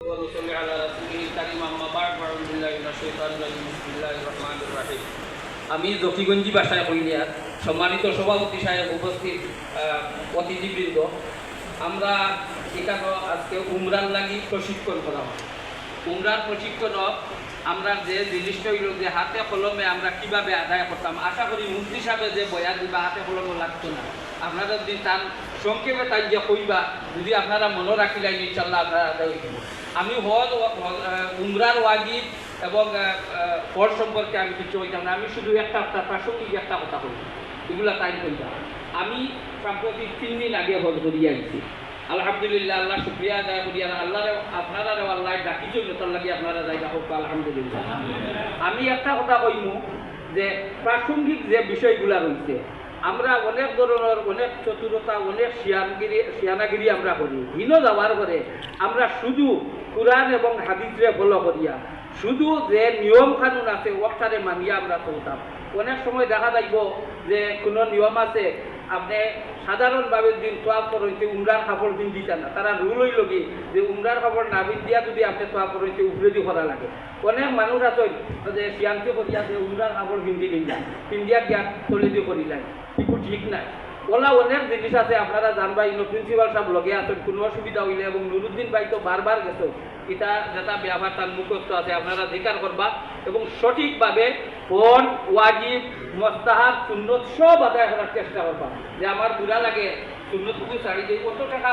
ونصلي على رسوله الكريم أما بعد فأعوذ بالله من الشيطان الرجيم بسم الله الرحمن الرحيم আমি জকিগঞ্জি ভাষায় কইলিয়া সম্মানিত সভাপতি সাহেব উপস্থিত আহ, অতিথিবৃন্দ আমরা এখানে আজকে উমরান লাগি প্রশিক্ষণ করা হয় উমরার প্রশিক্ষণ আমরা যে জিনিসটা যে হাতে কলমে আমরা কীভাবে আদায় করতাম, আশা করি মুক্তি সাহেবে যে বয়া দিবা, হাতে কলমে লাগতো না। আপনারা যদি তার সংক্ষেপে তাই যে কইবা, যদি আপনারা মনে রাখিলেন ইনশাল্লাহ আপনারা আদায় হইব আমি হজ উমরার ওয়াজিব এবং পর সম্পর্কে আমি কিছু হইতাম না। আমি শুধু একটা একটা প্রাসঙ্গিক একটা কথা কই এগুলা তাই কইতাম আমি সাম্প্রতিক তিন দিন আগে হজ করিয়া গেছি আলহামদুলিল্লাহ, আল্লাহ শুক্রিয়া আদায় করিয়া আল্লাহ আপনারা আল্লাহ ডাকি জন্য তার লাগে আপনারা যাই হোক, আলহামদুলিল্লাহ। আমি একটা কথা কইমু যে প্রাসঙ্গিক যে বিষয়গুলা রয়েছে আমরা অনেক ধরনের, অনেক চতুরতা, অনেক শিয়ানগিরি, শিয়ানাগিরি আমরা করি। হীন যাওয়ার পরে আমরা শুধু কোরআন এবং হাদিসরে ফলো করিয়া, শুধু যে নিয়ম কানুন আছে ওটারে মানিয়া আমরা চলতাম। অনেক সময় দেখা যাইব যে কোনো নিয়ম আছে আপনি সাধারণভাবে দিন তোয়া করইতে উমরার কাপড় দিন দিতা না। তারা রুল হইল কি যে উমরার কাপড় না দিয়া যদি আপনি তোয়া করইতে উপরে দি করা লাগে। অনেক মানুষ আছে যে শিয়ান্তি করিয়া যে উমরার কাপড় পিন্ধি কিনা পিন্ধিয়া গিয়া দি করিলাই একটু ঠিক নাই। ওলা অনেক জিনিস আছে, আপনারা জানবা ইনো প্রিন্সিপাল সাহেব লগে আছেন কোনো অসুবিধা হইলে এবং নুরুদ্দিন ভাই তো বারবার গেছে। এটা যেটা ব্যবহার তার মুখস্থ আছে, আপনারা স্বীকার করবা এবং সঠিকভাবে ফোন ওয়াজিব মস্তাহাব সুন্নত সব আদায় করার চেষ্টা করবা। যে আমার বুড়া লাগে সুন্নতটুকু ছাড়ি যে কত টাকা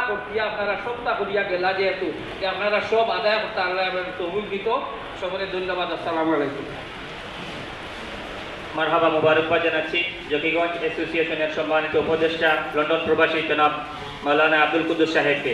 আপনারা সপ্তাহ করিয়া গেলা যেহেতু, যে আপনারা সব আদায় করতে আল্লাহ তবুল দিত। সবাই ধন্যবাদ, আসসালামু আলাইকুম। মারহাবা মুবারকবাদ জানাচ্ছি, জকিগঞ্জ অ্যাসোসিয়েশনের সম্মানিত উপদেষ্টা, লন্ডন প্রবাসী জনাব মাওলানা আব্দুল কুদ্দুস সাহেবকে।